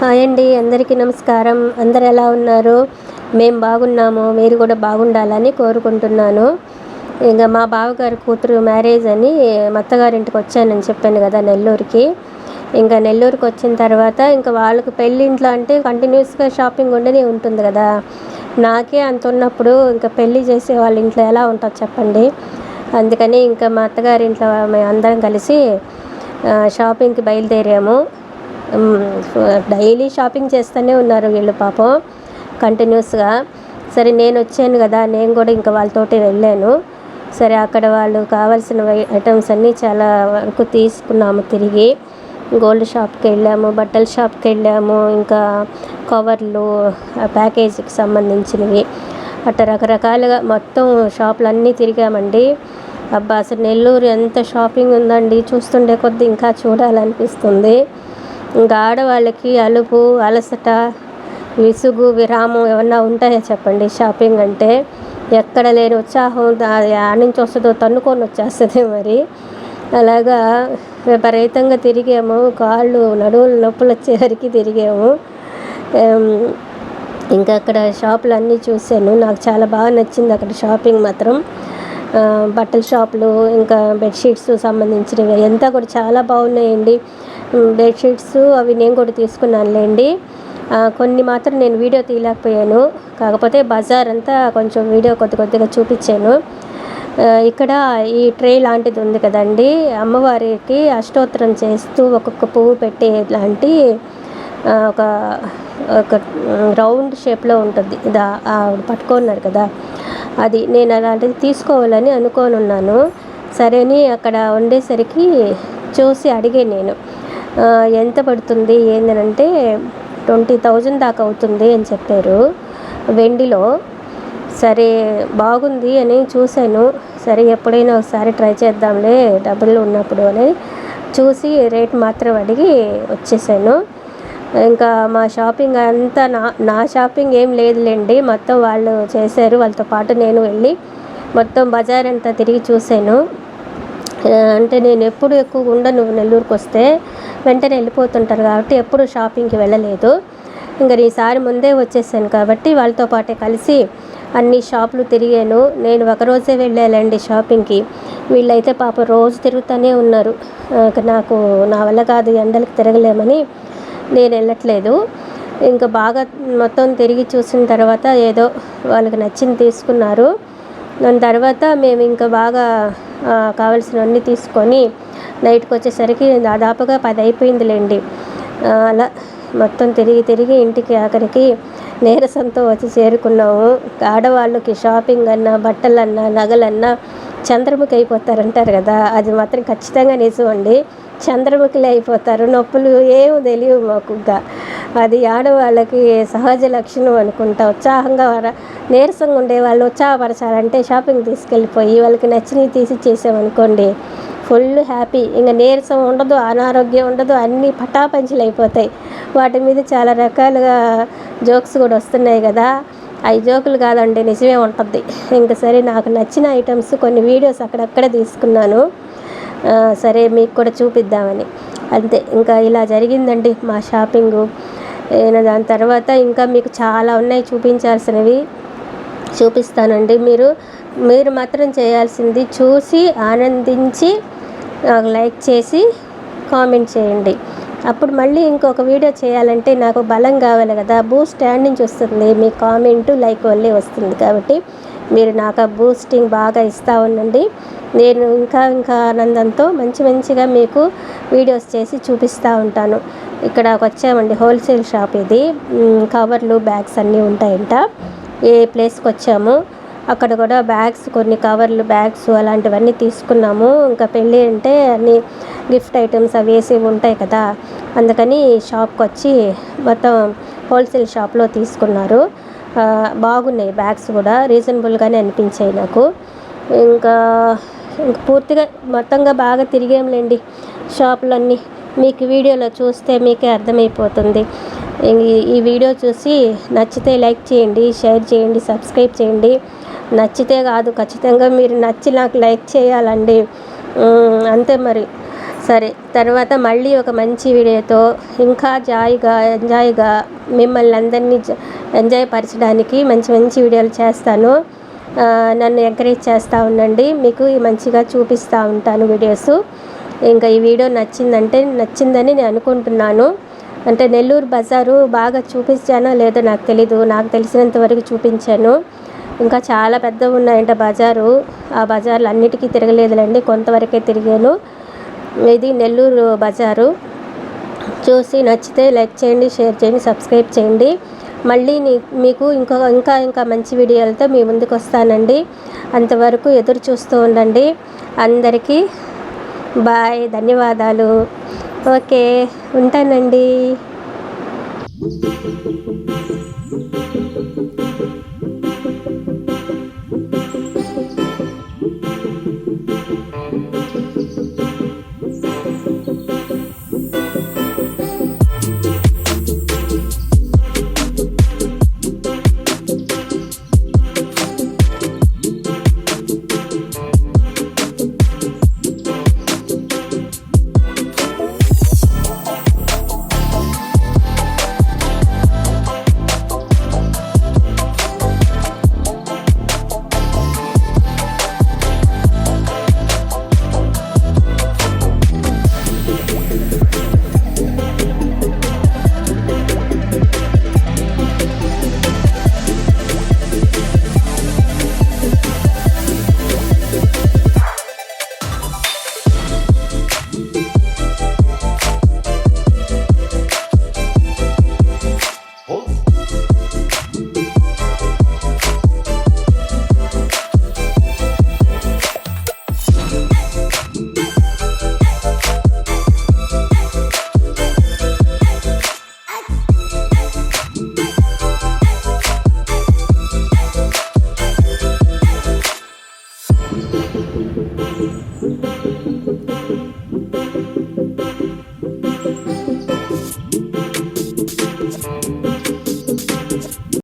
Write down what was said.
Hi అండి అందరికీ నమస్కారం. అందరు ఎలా ఉన్నారు? మేము బాగున్నాము మీరు కూడా బాగుండాలని కోరుకుంటున్నాను. ఇంకా మా బావగారి కూతురు మ్యారేజ్ అని మా అత్తగారింటికి వచ్చానని చెప్పాను కదా నెల్లూరుకి. ఇంకా నెల్లూరుకి వచ్చిన తర్వాత ఇంకా వాళ్ళకి పెళ్ళింట్లో అంటే కంటిన్యూస్గా షాపింగ్ ఉండనే ఉంటుంది కదా. నాకే అంత ఉన్నప్పుడు ఇంకా పెళ్ళి చేసే వాళ్ళ ఇంట్లో ఎలా ఉంటుందో చెప్పండి? అందుకని ఇంకా మా అత్తగారింట్లో మేము అందరం కలిసి షాపింగ్కి బయలుదేరాము. డైలీ షాపింగ్ చేస్తూనే ఉన్నారు వీళ్ళు పాపం కంటిన్యూస్గా. సరే నేను వచ్చాను కదా నేను కూడా ఇంకా వాళ్ళతోటి వెళ్ళాను. సరే అక్కడ వాళ్ళు కావాల్సిన ఐటమ్స్ అన్నీ చాలా వరకు తీసుకున్నాము తిరిగి. గోల్డ్ షాప్కి వెళ్ళాము బట్టల షాప్కి వెళ్ళాము ఇంకా కవర్లు ప్యాకేజీకి సంబంధించినవి. అట్లా రకరకాలుగా మొత్తం షాపులు అన్నీ తిరిగామండి. అబ్బా అసలు నెల్లూరు ఎంత షాపింగ్ ఉందండి చూస్తుండే కొద్ది ఇంకా చూడాలనిపిస్తుంది. ఇంకా ఆడవాళ్ళకి అలుపు అలసట విసుగు విరామం ఏమన్నా ఉంటాయా చెప్పండి? షాపింగ్ అంటే ఎక్కడ లేని ఉత్సాహం అది ఆ నుంచి వస్తుందో తన్నుకొని వచ్చేస్తుంది మరి. అలాగా విపరీతంగా తిరిగాము. కాళ్ళు నడువులు నొప్పులు వచ్చేసరికి తిరిగాము. ఇంకా అక్కడ షాపులు అన్నీ చూశాను. నాకు చాలా బాగా నచ్చింది అక్కడ షాపింగ్ మాత్రం. బట్టల షాపులు ఇంకా బెడ్షీట్స్ సంబంధించినవి అంతా కూడా చాలా బాగున్నాయండి. బెడ్షీట్స్ అవి నేను కూడా తీసుకున్నానులేండి. కొన్ని మాత్రం నేను వీడియో తీయలేకపోయాను. కాకపోతే బజార్ అంతా కొంచెం వీడియో కొద్ది కొద్దిగా చూపించాను. ఇక్కడ ఈ ట్రే లాంటిది ఉంది కదండి. అమ్మవారికి అష్టోత్తరం చేస్తూ ఒక్కొక్క పువ్వు పెట్టే లాంటి ఒక ఒక రౌండ్ షేప్లో ఉంటుంది. దా ఆవిడ పట్టుకున్నారు కదా. అది నేను అలాంటిది తీసుకోవాలని అనుకోనున్నాను. సరే సరేని అక్కడ ఉండేసరికి చూసి అడిగాను నేను. ఎంత పడుతుంది ఏంటంటే ట్వంటీ థౌజండ్ దాకా అవుతుంది అని చెప్పారు వెండిలో. సరే బాగుంది అని చూశాను. సరే ఎప్పుడైనా ఒకసారి ట్రై చేద్దాంలే డబ్బులు ఉన్నప్పుడు అని చూసి రేట్ మాత్రం అడిగి వచ్చేసాను. ఇంకా మా షాపింగ్ అంతా నా నా షాపింగ్ ఏం లేదులేండి. మొత్తం వాళ్ళు చేశారు. వాళ్ళతో పాటు నేను వెళ్ళి మొత్తం బజార్ అంతా తిరిగి చూశాను. అంటే నేను ఎప్పుడు ఎక్కువ ఉండను నెల్లూరుకు వస్తే వెంటనే వెళ్ళిపోతుంటారు కాబట్టి ఎప్పుడు షాపింగ్కి వెళ్ళలేదు. ఇంకా ఈసారి ముందే వచ్చేసాను కాబట్టి వాళ్ళతో పాటే కలిసి అన్ని షాపులు తిరిగాను. నేను ఒకరోజే వెళ్ళాలండి షాపింగ్కి. వీళ్ళైతే పాప రోజు తిరుగుతూనే ఉన్నారు. నాకు నా వల్ల కాదు ఎండలకు తిరగలేమని నేను వెళ్ళట్లేదు. ఇంకా బాగా మొత్తం తిరిగి చూసిన తర్వాత ఏదో వాళ్ళకి నచ్చింది తీసుకున్నారు. దాని తర్వాత మేము ఇంకా బాగా కావాల్సినవన్నీ తీసుకొని నైట్కి వచ్చేసరికి దాదాపుగా పది అయిపోయిందిలేండి. అలా మొత్తం తిరిగి తిరిగి ఇంటికి ఆఖరికి నీరసంతో వచ్చి చేరుకున్నాము. ఆడవాళ్ళకి షాపింగ్ అన్నా బట్టలన్నా నగలన్నా చంద్రముఖి అయిపోతారంటారు కదా అది మాత్రం ఖచ్చితంగా నిజం అండి చంద్రముఖిలే అయిపోతారు నొప్పులు ఏం తెలియవు మాకు అది ఆడవాళ్ళకి సహజ లక్షణం అనుకుంటా ఉత్సాహంగా నీరసంగా ఉండే వాళ్ళు ఉత్సాహపరచాలంటే షాపింగ్ తీసుకెళ్ళిపోయి వాళ్ళకి నచ్చినవి తీసి చేసామనుకోండి ఫుల్ హ్యాపీ ఇంకా నీరసం ఉండదు అనారోగ్యం ఉండదు అన్నీ పటాపంచలు అయిపోతాయి. వాటి మీద చాలా రకాలుగా జోక్స్ కూడా వస్తున్నాయి కదా. అవి జోకులు కాదండి నిజమే ఉంటుంది. ఇంకా సరే నాకు నచ్చిన ఐటమ్స్ కొన్ని వీడియోస్ అక్కడక్కడ తీసుకున్నాను. సరే మీకు కూడా చూపిద్దామని. అంతే ఇంకా ఇలా జరిగిందండి మా షాపింగు దాని తర్వాత ఇంకా మీకు చాలా ఉన్నాయి చూపించాల్సినవి. చూపిస్తానండి. మీరు మీరు మాత్రం చేయాల్సింది చూసి ఆనందించి లైక్ చేసి కామెంట్ చేయండి. అప్పుడు మళ్ళీ ఇంకొక వీడియో చేయాలంటే నాకు బలం కావాలి కదా. బూస్ట్ స్టాండ్ నుంచి వస్తుంది. మీ కామెంటు లైక్ వల్లే వస్తుంది కాబట్టి మీరు నాకు ఆ బూస్టింగ్ బాగా ఇస్తూ ఉండండి. నేను ఇంకా ఇంకా ఆనందంతో మంచి మంచిగా మీకు వీడియోస్ చేసి చూపిస్తూ ఉంటాను. ఇక్కడ వచ్చామండి హోల్సేల్ షాప్ ఇది. కవర్లు బ్యాగ్స్ అన్నీ ఉంటాయంట. ఏ ప్లేస్కి వచ్చాము అక్కడ కూడా బ్యాగ్స్ కొన్ని కవర్లు బ్యాగ్స్ అలాంటివన్నీ తీసుకున్నాము. ఇంకా పెళ్ళి అంటే అన్ని గిఫ్ట్ ఐటమ్స్ అవి వేసి ఉంటాయి కదా అందుకని షాప్కి వచ్చి మొత్తం హోల్సేల్ షాప్లో తీసుకున్నారు. బాగున్నాయి బ్యాగ్స్ కూడా రీజనబుల్గానే అనిపించాయి నాకు. ఇంకా ఇంకా పూర్తిగా మొత్తంగా బాగా తిరిగేంలేండి షాపులన్నీ. మీకు వీడియోలో చూస్తే మీకే అర్థమైపోతుంది. ఈ- ఈ వీడియో చూసి నచ్చితే లైక్ చేయండి షేర్ చేయండి సబ్స్క్రైబ్ చేయండి. నచ్చితే కాదు ఖచ్చితంగా మీరు నచ్చి నాకు లైక్ చేయాలండి. అంతే మరి. సరే తర్వాత మళ్ళీ ఒక మంచి వీడియోతో ఇంకా జాయిగా ఎంజాయ్గా మిమ్మల్ని అందరినీ ఎంజాయ్ పరచడానికి మంచి మంచి వీడియోలు చేస్తాను. నన్ను ఎంకరేజ్ చేస్తూ ఉండండి. మీకు మంచిగా చూపిస్తూ ఉంటాను వీడియోస్. ఇంకా ఈ వీడియో నచ్చిందంటే నచ్చిందని నేను అనుకుంటున్నాను. అంటే నెల్లూరు బజారు బాగా చూపించానో లేదో నాకు తెలీదు. నాకు తెలిసినంత వరకు చూపించాను. ఇంకా చాలా పెద్దగా ఉన్నాయంట బజారు. ఆ బజార్లు అన్నిటికీ తిరగలేదులేండి. కొంతవరకే తిరిగాను. ఇది నెల్లూరు బజారు. చూసి నచ్చితే లైక్ చేయండి షేర్ చేయండి సబ్స్క్రైబ్ చేయండి. మళ్ళీ నీ- మీకు ఇంకో ఇంకా ఇంకా మంచి వీడియోలతో మీ ముందుకు వస్తానండి. అంతవరకు ఎదురు చూస్తూ ఉండండి. అందరికీ బాయ్. ధన్యవాదాలు. ఓకే ఉంటానండి.